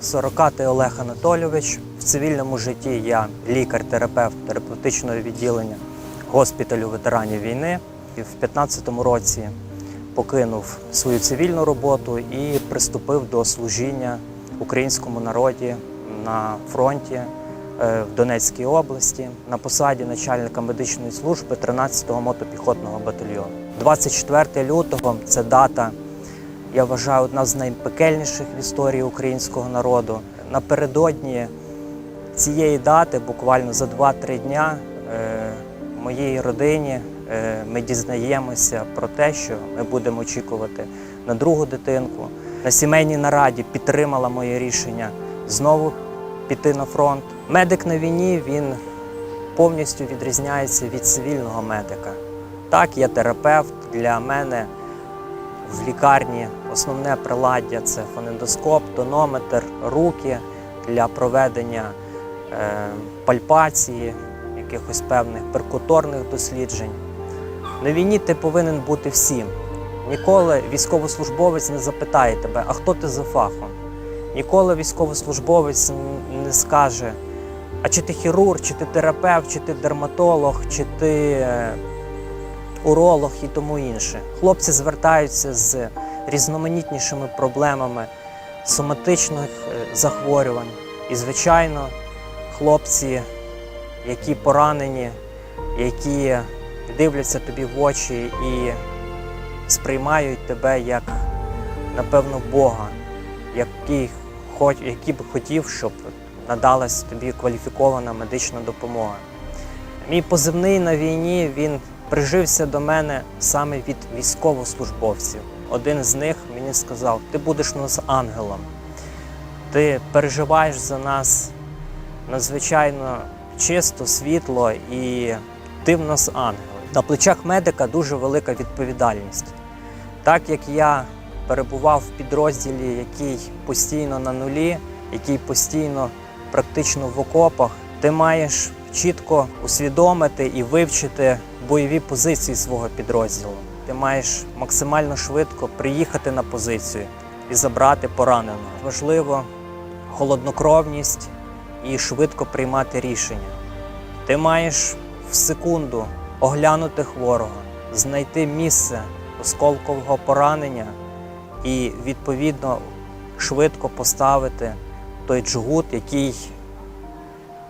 Сорокатий Олег Анатолійович. В цивільному житті я лікар-терапевт терапевтичного відділення госпіталю ветеранів війни. І в 2015 році покинув свою цивільну роботу і приступив до служіння українському народі на фронті в Донецькій області на посаді начальника медичної служби 13-го мотопіхотного батальйону. 24 лютого це дата я вважаю, одна з найпекельніших в історії українського народу. Напередодні цієї дати, буквально за 2-3 дня, е, моїй родині е, ми дізнаємося про те, що ми будемо очікувати на другу дитинку. На сімейній нараді підтримала моє рішення знову піти на фронт. Медик на війні він повністю відрізняється від цивільного медика. Так, я терапевт для мене в лікарні основне приладдя це фонендоскоп, тонометр, руки для проведення е, пальпації, якихось певних перкуторних досліджень. На війні ти повинен бути всім. Ніколи військовослужбовець не запитає тебе, а хто ти за фахом. Ніколи військовослужбовець не скаже, а чи ти хірург, чи ти терапевт, чи ти дерматолог, чи ти е, уролог і тому інше. Хлопці звертаються з різноманітнішими проблемами соматичних е, захворювань. І, звичайно, хлопці, які поранені, які дивляться тобі в очі і сприймають тебе як, напевно, Бога, який, хоч, який би хотів, щоб надалась тобі кваліфікована медична допомога. Мій позивний на війні він прижився до мене саме від військовослужбовців. Один з них мені сказав: ти будеш нас ангелом, ти переживаєш за нас надзвичайно чисто, світло і ти в нас ангел. На плечах медика дуже велика відповідальність. Так як я перебував в підрозділі, який постійно на нулі, який постійно практично в окопах, ти маєш чітко усвідомити і вивчити бойові позиції свого підрозділу. Ти маєш максимально швидко приїхати на позицію і забрати пораненого. Важливо холоднокровність і швидко приймати рішення. Ти маєш в секунду оглянути хворого, знайти місце осколкового поранення і відповідно швидко поставити той джгут, який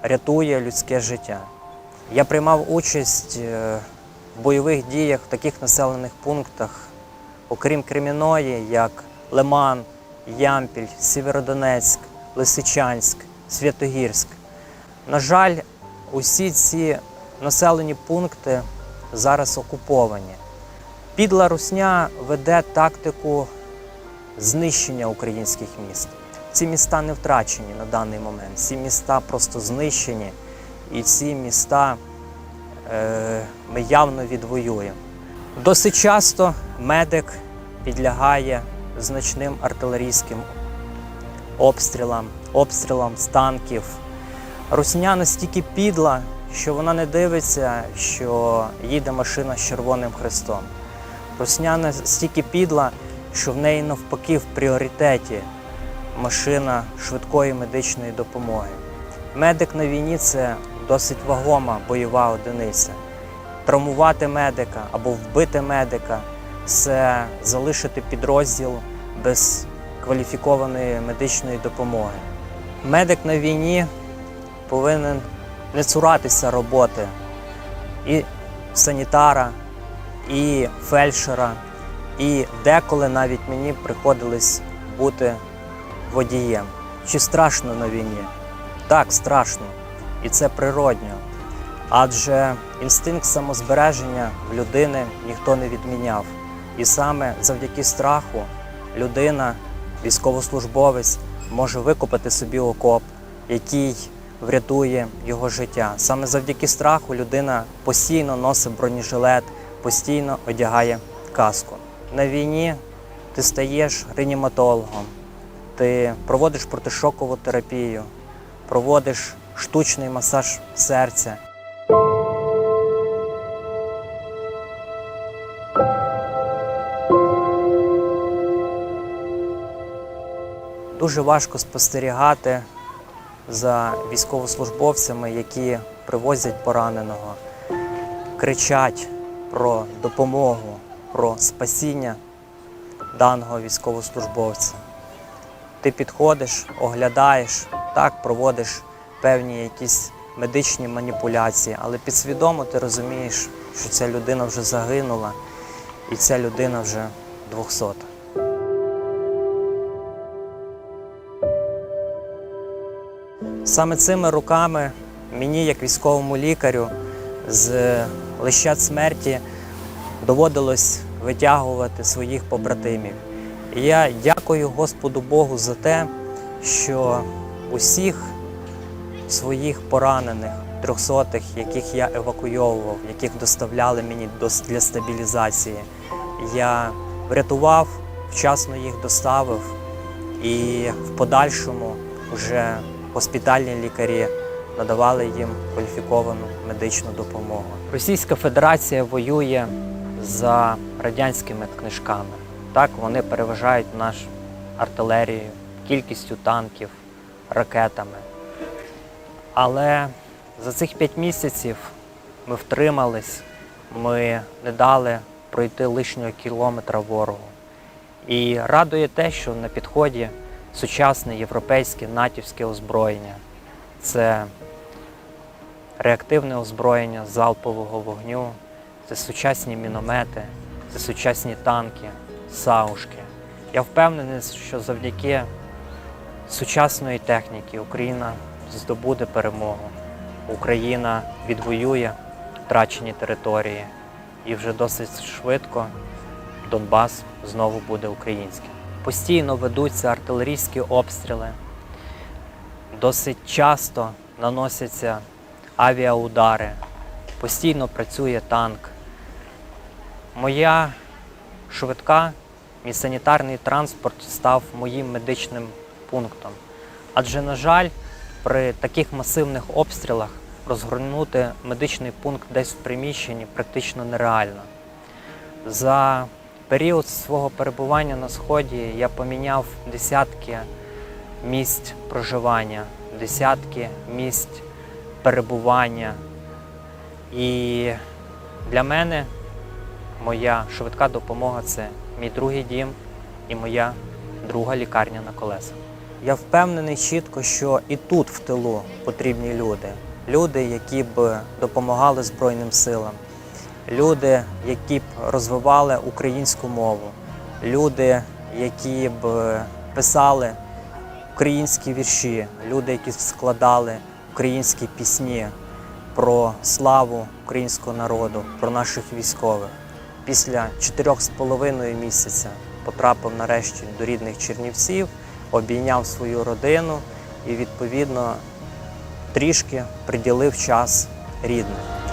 рятує людське життя. Я приймав участь е, в бойових діях в таких населених пунктах, окрім Креміної, як Лиман, Ямпіль, Сєвєродонецьк, Лисичанськ, Святогірськ. На жаль, усі ці населені пункти зараз окуповані. Підла Русня веде тактику знищення українських міст. Ці міста не втрачені на даний момент. Ці міста просто знищені, і ці міста е, ми явно відвоюємо. Досить часто медик підлягає значним артилерійським обстрілам, обстрілам з танків. Русня настільки підла, що вона не дивиться, що їде машина з Червоним Хрестом. Русня настільки підла, що в неї навпаки в пріоритеті машина швидкої медичної допомоги. Медик на війні це досить вагома бойова одиниця. Травмувати медика або вбити медика це залишити підрозділ без кваліфікованої медичної допомоги. Медик на війні повинен не цуратися роботи і санітара, і фельдшера, і деколи навіть мені приходилось бути водієм. Чи страшно на війні? Так, страшно. І це природньо. Адже інстинкт самозбереження в людини ніхто не відміняв. І саме завдяки страху людина, військовослужбовець, може викопати собі окоп, який врятує його життя. Саме завдяки страху людина постійно носить бронежилет, постійно одягає каску. На війні ти стаєш реаніматологом, ти проводиш протишокову терапію, проводиш штучний масаж серця. Дуже важко спостерігати за військовослужбовцями, які привозять пораненого, кричать про допомогу, про спасіння даного військовослужбовця. Ти підходиш, оглядаєш, так проводиш певні якісь медичні маніпуляції, але підсвідомо ти розумієш, що ця людина вже загинула, і ця людина вже двохсота. Саме цими руками мені, як військовому лікарю, з лищат смерті доводилось витягувати своїх побратимів. І я дякую Господу Богу за те, що усіх своїх поранених, трьохсотих, яких я евакуйовував, яких доставляли мені для стабілізації, я врятував, вчасно їх доставив, і в подальшому вже госпітальні лікарі надавали їм кваліфіковану медичну допомогу. Російська Федерація воює за радянськими книжками. Так, вони переважають наш артилерію, кількістю танків, ракетами. Але за цих п'ять місяців ми втримались, ми не дали пройти лишнього кілометра ворогу. І радує те, що на підході сучасне європейське натівське озброєння. Це реактивне озброєння залпового вогню, це сучасні міномети, це сучасні танки, саушки. Я впевнений, що завдяки сучасної техніки Україна здобуде перемогу. Україна відвоює втрачені території і вже досить швидко Донбас знову буде українським. Постійно ведуться артилерійські обстріли, досить часто наносяться авіаудари, постійно працює танк. Моя швидка, мій санітарний транспорт став моїм медичним пунктом. Адже, на жаль, при таких масивних обстрілах розгорнути медичний пункт десь в приміщенні практично нереально. За період свого перебування на сході я поміняв десятки місць проживання, десятки місць перебування. І для мене моя швидка допомога це мій другий дім і моя друга лікарня на колесах. Я впевнений чітко, що і тут в тилу потрібні люди. Люди, які б допомагали Збройним силам, люди, які б розвивали українську мову, люди, які б писали українські вірші, люди, які складали українські пісні про славу українського народу, про наших військових. Після чотирьох з половиною місяця потрапив нарешті до рідних Чернівців, обійняв свою родину і відповідно трішки приділив час рідним.